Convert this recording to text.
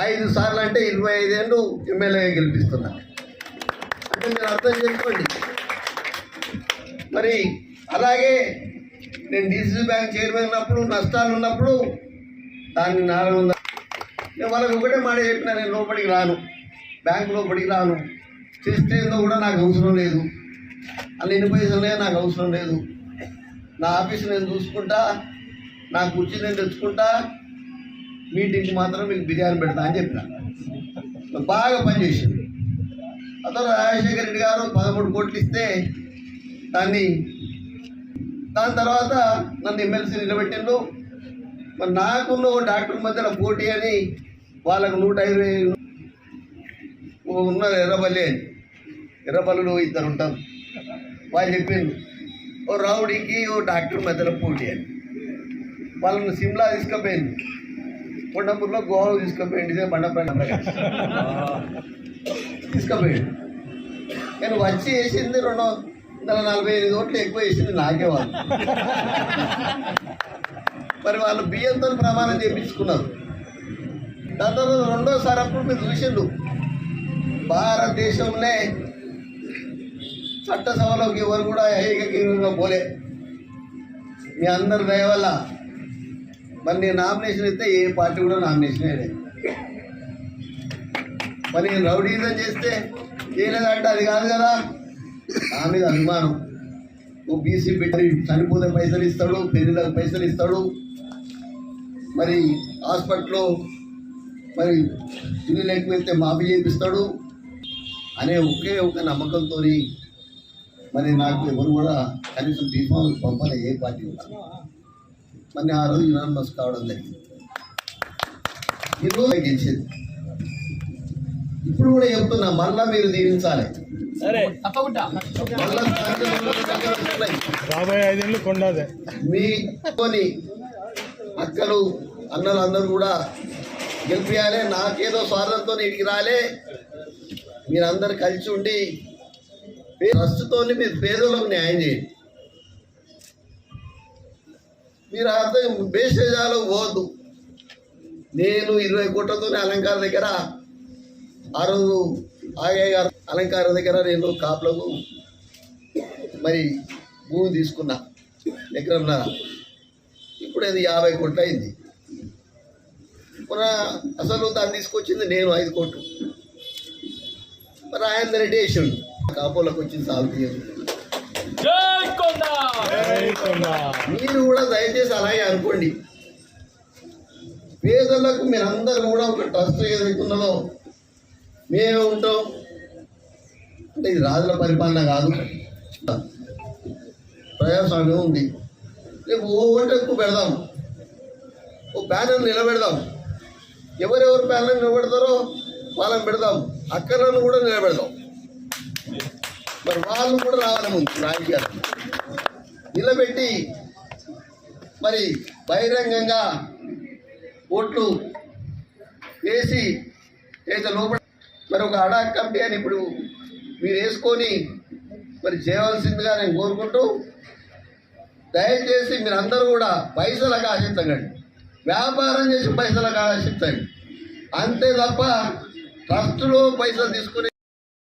ఐదు సార్లు అంటే ఇరవై ఐదేళ్ళు ఎమ్మెల్యేగా గెలిపిస్తున్నా. అంటే మీరు అర్థం చేసుకోండి. మరి అలాగే నేను డీసీసీ బ్యాంక్ చైర్మన్ ఉన్నప్పుడు నష్టాలు ఉన్నప్పుడు దాన్ని నాలుగు వందల నేను వాళ్ళకి ఒకటే మాట చెప్పిన నేను లోపలికి రాను. బ్యాంకు లోపలికి రాను. చేస్తేందో కూడా నాకు అవసరం లేదు. అన్ని ఎన్ని పైసలే నాకు అవసరం లేదు. నా ఆఫీస్ నేను చూసుకుంటా నా కుర్చీ నేను తెచ్చుకుంటా మీటింగ్కి మాత్రం మీకు బిర్యానీ పెడతా అని చెప్పిన. బాగా పనిచేసింది అతను రాజశేఖర రెడ్డి గారు పదమూడు కోట్లు ఇస్తే దాన్ని దాని తర్వాత నన్ను ఎమ్మెల్సీ నిలబెట్టిండు మరి నాకున్న ఓ డాక్టర్ మధ్యలో పోటీ అని వాళ్ళకు నూట ఇరవై ఉన్నారు ఎర్రబల్లి అని. ఎర్రబల్లిలో ఇద్దరు ఉంటారు వాళ్ళు చెప్పిండు ఓ రౌడీకి ఓ డాక్టర్ మధ్యలో పోటీ అని. వాళ్ళని సిమ్లా తీసుకుపోయింది కొండపూర్లో గోవా తీసుకుపోయింది ఇదే బండపైన తీసుకుపోయింది కానీ వచ్చి వేసింది రెండు వందల నలభై ఐదు ఓట్లు ఎక్కువ వేసింది నాకే వాళ్ళు. మరి వాళ్ళు బియ్యంతో ప్రమాణం చేయించుకున్నారు దాని తర్వాత రెండోసారి అప్పుడు మీరు చూసిండు భారతదేశంలో చట్టసభలోకి ఎవరు కూడా ఏకగ్రీవంగా పోలే. మీ అందరి దయ వల్ల మరి నేను నామినేషన్ ఇస్తే ఏ పార్టీ కూడా నామినేషన్ మరి నేను రౌడీజం చేస్తే చేయలేదంటే అది కాదు కదా. నా మీద అభిమానం ఓ బీసీ బిడ్డ చనిపోతే పైసలు ఇస్తాడు పెళ్ళిళ్ళకి పైసలు ఇస్తాడు. మరి హాస్పిటల్లో మరి ఇల్లు లేకపోతే మాఫీ చేపిస్తాడు అనే ఒకే ఒక నమ్మకంతో మరి నాకు ఎవరు కూడా కనీసం బీఫామ్ పంపాలి ఏ పార్టీ కూడా. మరి ఆ రోజు యునానిమస్ కావడం జరిగింది. ఈరోజు గెలిచింది. ఇప్పుడు కూడా చెప్తున్నా మళ్ళా మీరు దీవించాలి. రాబోయే ఐదేళ్ళు కొండదే. మీ కొని అక్కలు అన్నలు అందరూ కూడా గెలిపియాలి నాకేదో స్వార్థంతో ఇంటికి రాలే. మీరందరు కలిసి ఉండి ట్రస్ట్తో మీరు పేదలకు న్యాయం చేయండి. మీరు అర్థం భేషజాలు పోవద్దు. నేను ఇరవై కోట్లతోనే అలంకార దగ్గర ఆ రోజు ఆగయ్య గారు అలంకార దగ్గర నేను కాపులకు మరి భూమి తీసుకున్నా ఎకరంన్నర ఇప్పుడు అది యాభై కోట్లు అయింది. మన అసలు దాన్ని తీసుకొచ్చింది నేను ఐదు కోట్లు. మరి ఆయన రెడ్డి వేసిండు కాపోలకు వచ్చింది సాల్వ్ చేయదు మీరు కూడా దయచేసి అలాగే అనుకోండి. పేదలకు మీరందరూ కూడా ఒక ట్రస్ట్ ఏదైతే ఉన్నదో మేమే ఉంటాం. అంటే ఇది రాజుల పరిపాలన కాదు. ప్రజాస్వామ్యం ఉంది. రేపు ఓ ఓటు ఎక్కువ పెడదాం. ఓ ప్యానల్ నిలబెడదాం. ఎవరెవరు ప్యానల్ నిలబెడతారో వాళ్ళని పెడదాం. అక్కలను కూడా నిలబెడదాం. మరి వాళ్ళు కూడా రావాలి ముందు రాజకీయాలు. నిలబెట్టి మరి బహిరంగంగా ఓట్లు వేసి ఏదో లోపల మరి ఒక అడాక్ కమిటీ అని ఇప్పుడు మీరు వేసుకొని మరి చేయవలసిందిగా నేను కోరుకుంటూ దయచేసి మీరు అందరూ కూడా పైసలకు ఆశించకండి వ్యాపారం చేసి పైసలకు ఆశించండి. అంతే తప్ప ట్రస్టులో పైసలు తీసుకునే